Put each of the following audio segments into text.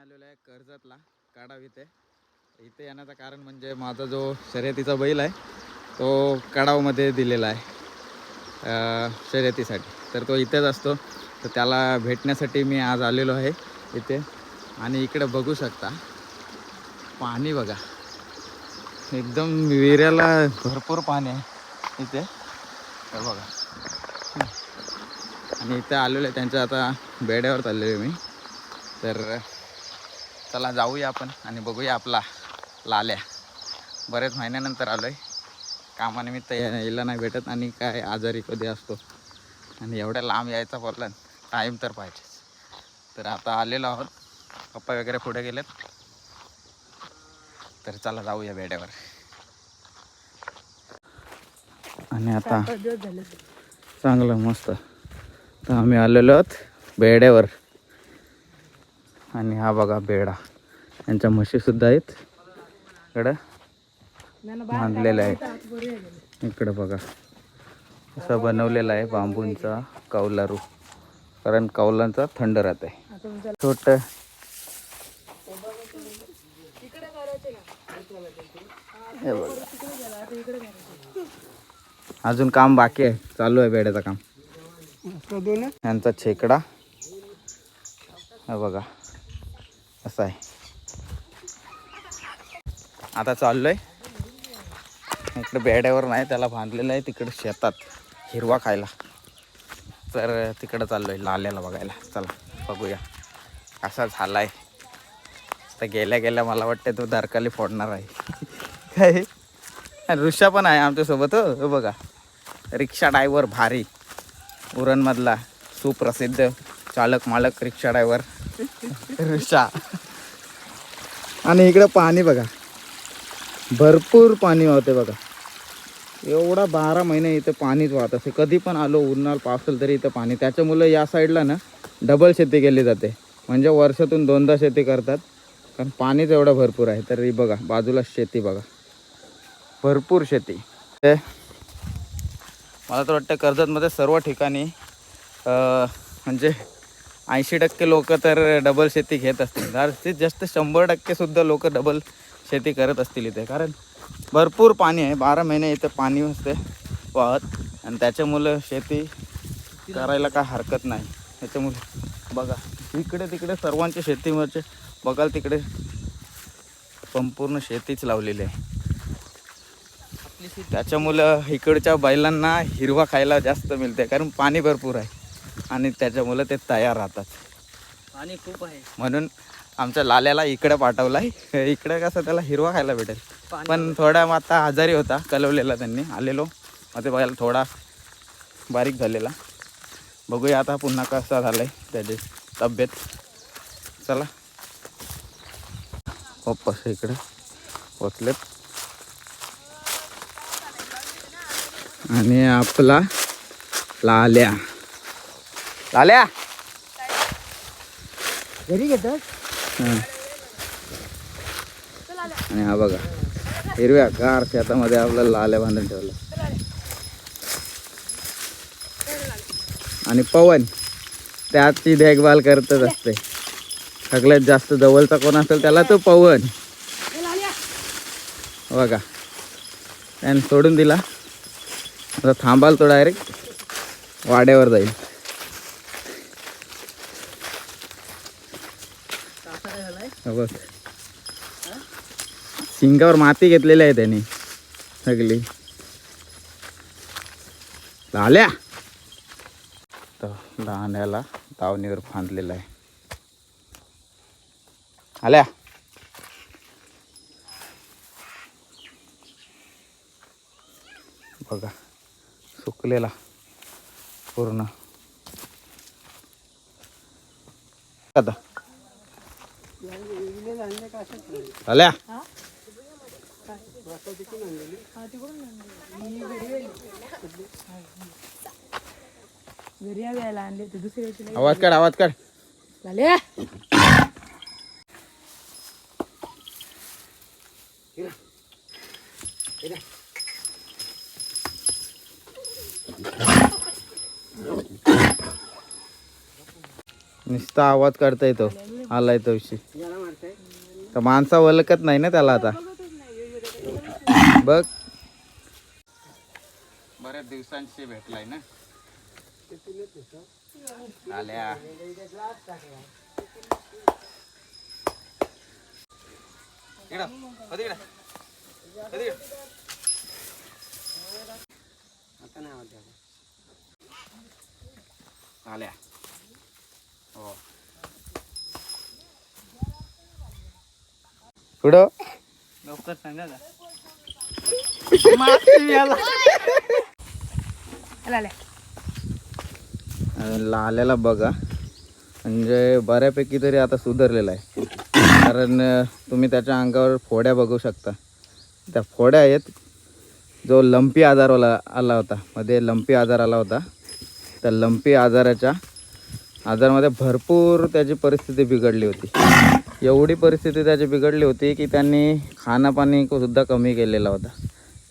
आलेलो आहे कर्जतला काढाव इथे. इथे येण्याचं कारण म्हणजे माझा जो शर्यतीचा बैल आहे तो कडावमध्ये दिलेला आहे शर्यतीसाठी. तर तो इथेच असतो तर त्याला भेटण्यासाठी मी आज आलेलो आहे इथे. आणि इकडे बघू शकता पाणी बघा. एकदम विहिऱ्याला भरपूर पाणी आहे इथे. तर बघा. आणि इथे आलेलो आहे त्यांच्या आता बेड्यावर चाललेलो आहे मी. तर चला जाऊया आपण आणि बघूया आपला लाल्या. बरेच महिन्यानंतर आलो आहे कामानिमित्त यायला नाही भेटत आणि काय आजारी कधी असतो. आणि एवढ्या लांब यायचा बोलला टाईम तर पाहिजे तर आता आलेलो आहोत. पप्पा वगैरे पुढे गेलेत. तर चला जाऊया बेड्यावर आणि आता चांगलं मस्त. तर आम्ही आलेलो आहोत बेड्यावर आणि हा बघा बेडा. यांच्या म्हशीसुद्धा आहेत. इकडं बांधलेलं आहे. इकडं बघा. असं बनवलेलं आहे बांबूंचा कौलारू. कारण कौलांचा थंड राहत आहे. छोट. हे बघा. अजून काम बाकी आहे. चालू आहे बेड्याचं काम. यांचा छेकडा. हा बघा. असं आहे. आता चाललोय. इकडे बेड्यावर नाही त्याला बांधलेलं आहे तिकडे शेतात हिरवा खायला. तर तिकडं चाललोय लाल्याला बघायला. चला बघूया. कसा झालाय? तर गेल्या गेल्या मला वाटतं तो दारकाली फोडणार आहे. काय? रिक्षा ऋषा पण आहे आमच्यासोबत हो. हो बघा. रिक्षा ड्रायव्हर भारी. उरणमधला सुप्रसिद्ध चालक मालक रिक्षा ड्रायव्हर. ऋषा. आणि इकडं पाणी बघा. भरपूर पाणी वाहते बघा. एवढा बारा महिने इथं पाणीच वाहत असे. कधी पण आलो उन्हाळ पावसल तरी इथं पाणी. त्याच्यामुळं या साईडला ना डबल शेती केली जाते. म्हणजे वर्षातून दोनदा शेती करतात. कारण पाणीच एवढं भरपूर आहे. तर ही बघा बाजूला शेती बघा. भरपूर शेती. ते मला तर वाटतं कर्जतमध्ये सर्व ठिकाणी म्हणजे ऐंशी टक्के लोक तर डबल शेती घेत असतील. जास्तीत जास्त शंभर टक्केसुद्धा लोक डबल शेती करत असतील इथे. कारण भरपूर पाणी आहे. बारा महिने इथे पाणी असते वाहत. आणि त्याच्यामुळं शेती करायला काय हरकत नाही. त्याच्यामुळे बघा इकडे तिकडे सर्वांच्या शेतीवरचे बघाल तिकडे संपूर्ण शेतीच लावलेली आहे. त्याच्यामुळं इकडच्या बैलांना हिरवा खायला जास्त मिळते कारण पाणी भरपूर आहे. आणि त्याच्यामुळं ते तयार राहतात. पाणी खूप आहे. म्हणून आमच्या लाल्याला इकडे पाठवलाय. इकडे कसं त्याला हिरवा खायला भेटेल. पाणी थोडा मग आता आजारी होता कलवलेला त्यांनी आलेलो. मग ते बघायला थोडा बारीक झालेला. बघूया आता पुन्हा कसा झालाय त्याची तब्येत. चला. पप्पा इकडे पोचलेत आणि आपला लाल्या. लाल्या घरी घेतात. आणि हा बघा हिरव्या गार शेतामध्ये आपला लाल्या बांधून ठेवलं. आणि पवन त्याची देखभाल करतच असते. सगळ्यात जास्त जवळचा कोण असेल त्याला तो पवन. बघा त्याने सोडून दिला. आता थांबाल तो डायरेक्ट वाड्यावर जाईल काय झालाय हा बघ. शिंगावर माती घेतलेली आहे त्याने सगळी. झाल्या. तर दांड्याला दावणीवर फांदलेला आहे. आल्या. बघा सुकलेला पूर्ण. आता आल्या? घरी यायला आणले ते दुसऱ्या आवाज काढ आवाज काढ. नुसता आवाज काढता येतो. आलाय तो विषय. तर माणसा वलकत नाही ना त्याला आता. बघ. बऱ्याच दिवसांशी भेटलाय ना? आल्या. इकडं, कधी आल्या. हो. पुढं लवकर सांगा लाल्याला बघा. म्हणजे बऱ्यापैकी तरी आता सुधारलेला आहे. कारण तुम्ही त्याच्या अंगावर फोड्या बघू शकता. त्या फोड्या आहेत. जो लंपी आजारवाला आला होता. मध्ये लंपी आजार आला होता. त्या लंपी आजाराच्या आजारामध्ये भरपूर त्याची परिस्थिती बिघडली होती. एवढी परिस्थिती त्याची बिघडली होती की त्यांनी खाणंपाणी सुद्धा कमी केलेला होता.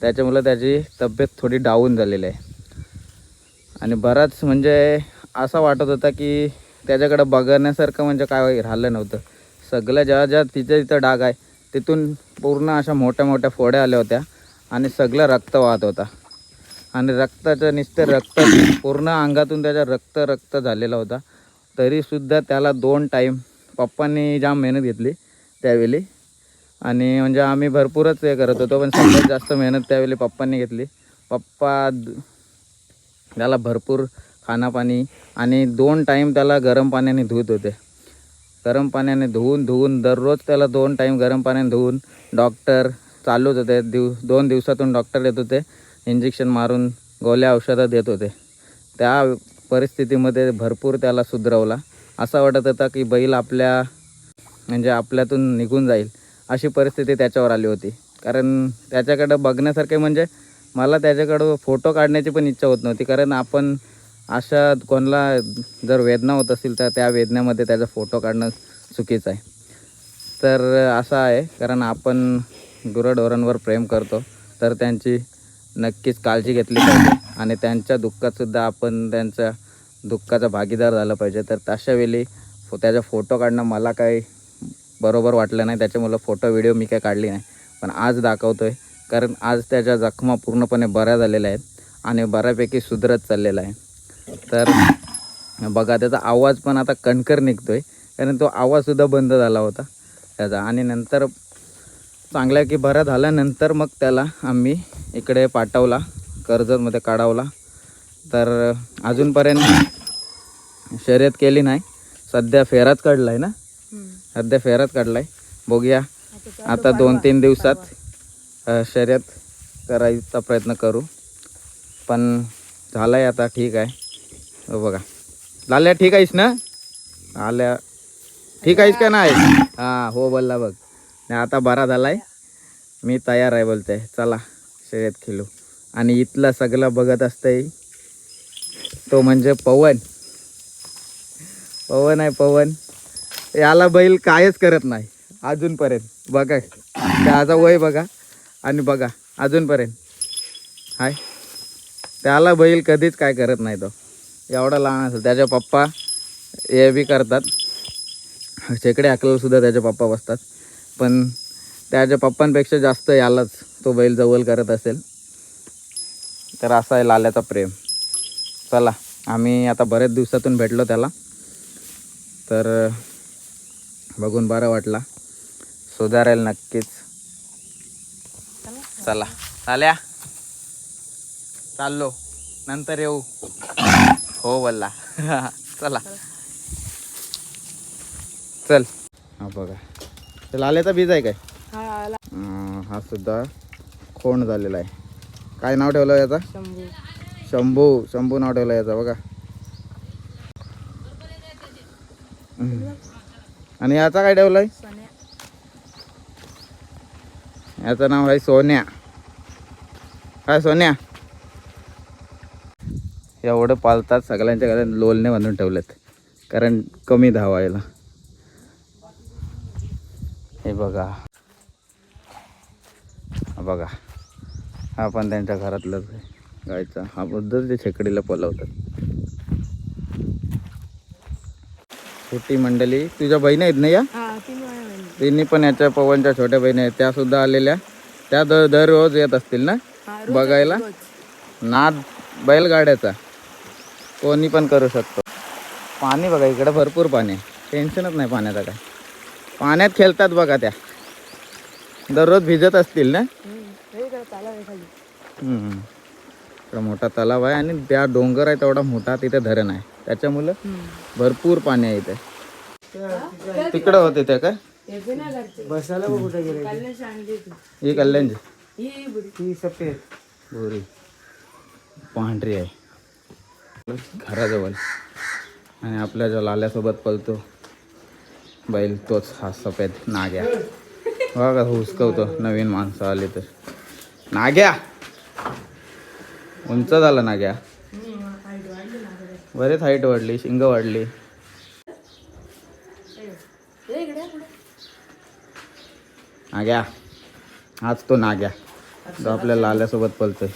त्याच्यामुळे त्याची तब्येत थोडी डाऊन झालेली आहे. आणि बराच म्हणजे असं वाटत होता की त्याच्याकडे बघण्यासारखं म्हणजे काय राहिलं नव्हतं. सगळ्या ज्या ज्या तिच्या तिथं डाग आहे तिथून पूर्ण अशा मोठ्या मोठ्या फोड्या आल्या होत्या आणि सगळं रक्त वाहत होता. आणि रक्ताचं नुसतं रक्त पूर्ण अंगातून त्याच्या रक्त रक्त झालेला होता. तरीसुद्धा त्याला दोन टाईम पप्पांनी जाम मेहनत घेतली त्यावेळी. आणि म्हणजे आम्ही भरपूरच हे करत होतो पण सगळ्यात जास्त मेहनत त्यावेळी पप्पांनी घेतली. पप्पा त्याला भरपूर खानापाणी आणि दोन टाईम त्याला गरम पाण्याने धुत होते. गरम पाण्याने धुवून धुवून दररोज त्याला दोन टाईम गरम पाण्याने धुवून डॉक्टर चालूच होते. दिव दोन दिवसातून डॉक्टर येत होते. इंजेक्शन मारून गोल्या औषधं देत होते. त्या परिस्थितीमध्ये भरपूर त्याला सुधरवला. असा वाटत होता की बैल आपल्या म्हणजे आपल्यातून निघून जाईल अशी परिस्थिती त्याच्यावर आली होती. कारण त्याच्याकडं बघण्यासारखे म्हणजे मला त्याच्याकडं फोटो काढण्याची पण इच्छा होत नव्हती. कारण आपण अशा कोणाला जर वेदना होत असतील तर त्या वेदनेमध्ये त्याचा फोटो काढणं चुकीचं आहे. तर असं आहे कारण आपण गुरंढोरांवर प्रेम करतो तर त्यांची नक्कीच काळजी घेतली पाहिजे. आणि त्यांच्या दुःखातसुद्धा आपण त्यांच्या दुःखाचा भागीदार झालं पाहिजे. तर तशावेळी फो त्याचा फोटो काढणं मला काही बरोबर वाटलं नाही. त्याच्यामुळं फोटो व्हिडिओ मी काही काढली नाही. पण आज दाखवतो आहे कारण आज त्याच्या जखमा पूर्णपणे बऱ्या झालेल्या आहेत आणि बऱ्यापैकी सुधरत चाललेला आहे. तर बघा त्याचा आवाज पण आता कणकर निघतो आहे कारण तो आवाजसुद्धा बंद झाला होता त्याचा. आणि नंतर चांगल्या की बरा झाल्यानंतर मग त्याला आम्ही इकडे पाठवला. कर्जतमध्ये काढावला. तर अजूनपर्यंत शर्यत केली नाही. सध्या फेराच काढला आहे ना? सध्या फेराच काढला आहे बघूया. आता दोन तीन दिवसात शर्यत करायचा प्रयत्न करू. पण झालं आहे आता ठीक आहे. हो बघा. लाल्या ठीक आहेस ना? आल्या ठीक आहेस का नाही? हां हो बोलला बघ. नाही आता बरा झाला आहे मी तयार आहे बोलते चला शर्यत खेळू. आणि इथला सगळं बघत असतंय. तो म्हणजे पवन. पवन आहे पवन. याला बैल कायच करत नाही. अजूनपर्यंत. बघा. त्याचा वय बघा आणि बघा. अजूनपर्यंत. हाय. त्याला बैल कधीच काय करत नाही तो. एवढा लहान असेल. त्याचे पप्पा हे बी करतात. शेकडे हाकला सुद्धा त्याचे पप्पा बसतात. पण त्याच्या पप्पांपेक्षा जास्त यालाच तो बैल जवळ करत असेल. तर असा आहे लाल्याचा प्रेम. चला आम्ही आता बऱ्याच दिवसातून भेटलो त्याला. तर बघून बरं वाटला. सुधारेल नक्कीच. चला चाल्या चाललो. नंतर येऊ. हो बोलला चला. चल. हा बघा. लाल्याचा बीज आहे काय? हा हा सुद्धा खोंड झालेला आहे. काय नाव ठेवलं याचा? शंभू. शंभू. शंभू नाव ठेवलं याचा बघा. आणि याचा काय ठेवलंय? सोन्या. याचं नाव आहे सोन्या. काय सोन्या? एवढं पालतात सगळ्यांच्या घरात लोलने बांधून ठेवलेत. कारण कमी धाव याला हे बघा. बघा. हा पण त्यांच्या घरातलंच आहे. गायचा. हा बद्दल ते छकडीला पलवतात. छोटी मंडळी तुझ्या बहिणी आहेत ना या? हा तिन्ही पण याच्या पवनच्या छोट्या बहिणी आहेत. त्या सुद्धा आलेल्या. त्या दर दररोज येत असतील ना? हा बघायला? नाद बैलगाड्याचा. कोणी पण करू शकतो. पाणी बघा इकडं भरपूर पाणी आहे. टेन्शनच नाही पाण्याचं काय. पाण्यात खेळतात बघा त्या. दररोज भिजत असतील ना? चालू आहे खाली. हम्म. मोठा तलाव आहे आणि त्या डोंगर आहे तेवढा मोठा तिथे धरण आहे. त्याच्यामुळं भरपूर पाणी आहे इथे. तिकडं होते त्या काय? बसायला कुठे गेले तू. ही कल्याणची? ही ही सफेद. बोरी पांढरी आहे. घराजवळ. आणि आपल्या ज्या लाल्यासोबत पळतो बैल तोच हा सफेद नाग्या. बघा हुसकवतो. नवीन माणसं आली तर. नाग्या. उंच झाला नाग्या. बरेच हाईट वाढली शिंग वाढली. नाग्या. आज तो नाग्या. जो आपल्या लाल्यासोबत पळतोय.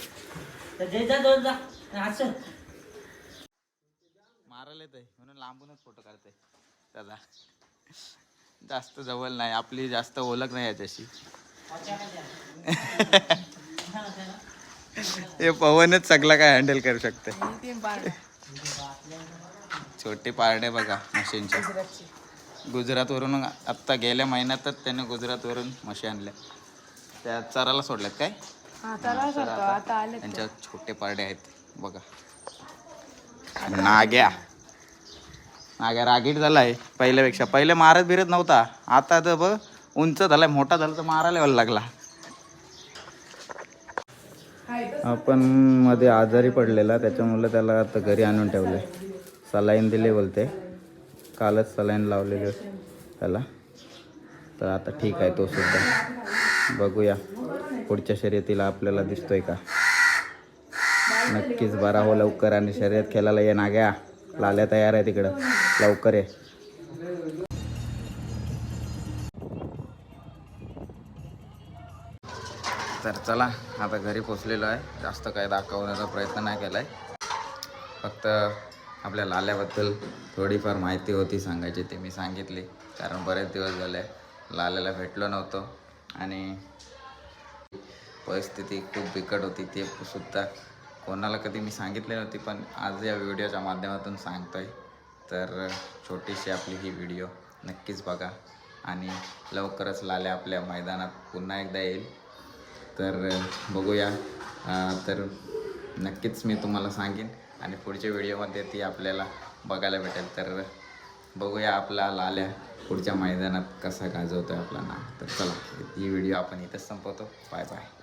मारायला येतंय म्हणून लांबूनच फोटो काढते. त्याला. जास्त जवळ नाही आपली जास्त ओळख नाही याच्याशी. हे पवनच सगळं काय हँडल करू शकते. छोटे पारडे बघा मशीनचे गुजरातवरून आत्ता गेल्या महिन्यातच त्याने गुजरातवरून मशी आणल्या. त्या चराला सोडल्यात काय? हा त्यांच्या छोटे पारडे आहेत. बघा. नाग्या. नाग्या रागीट झालाय पहिल्यापेक्षा. पहिले मारत बिरत नव्हता. आता तर बघ उंच झालाय मोठा झाला तर मारायला यायला लागला. आपण मध्ये आजारी पडलेला त्याच्यामुळे त्याला आता घरी आणून ठेवलंय. सलाईन दिले बोलते. कालच सलाईन लावलेली त्याला. तर आता ठीक आहे तो सुद्धा. बघूया पुढच्या शर्यतीला आपल्याला दिसतोय का? नक्कीच बरा हो लवकर आणि शर्यत खेळायला ये नाग्या. लाल्या तयार आहे तिकडं. लवकर आहे तर चला आता घरी पोचलेलो आहे. जास्त काय दाखवण्याचा प्रयत्न नाही केला आहे फक्त आपल्या लाल्याबद्दल थोडीफार माहिती होती सांगायची ती मी सांगितली. कारण बरेच दिवस झाले लाल्याला भेटलो नव्हतो. आणि परिस्थिती खूप बिकट होती ते सुद्धा कोणाला कधी मी सांगितली नव्हती पण आज या व्हिडिओच्या माध्यमातून सांगतोय. तर छोटीशी आपली ही व्हिडिओ नक्कीच बघा. आणि लवकरच लाल्या आपल्या मैदानात पुन्हा एकदा येईल. तर बघूया. तर नक्कीच मी तुम्हाला सांगेन आणि पुढच्या व्हिडिओमध्ये ती आपल्याला बघायला भेटेल. तर बघूया आपला लाल्या पुढच्या मैदानात कसा गाजवतोय आपला नाव. तर चला ही व्हिडिओ आपण इथंच संपवतो. Bye bye.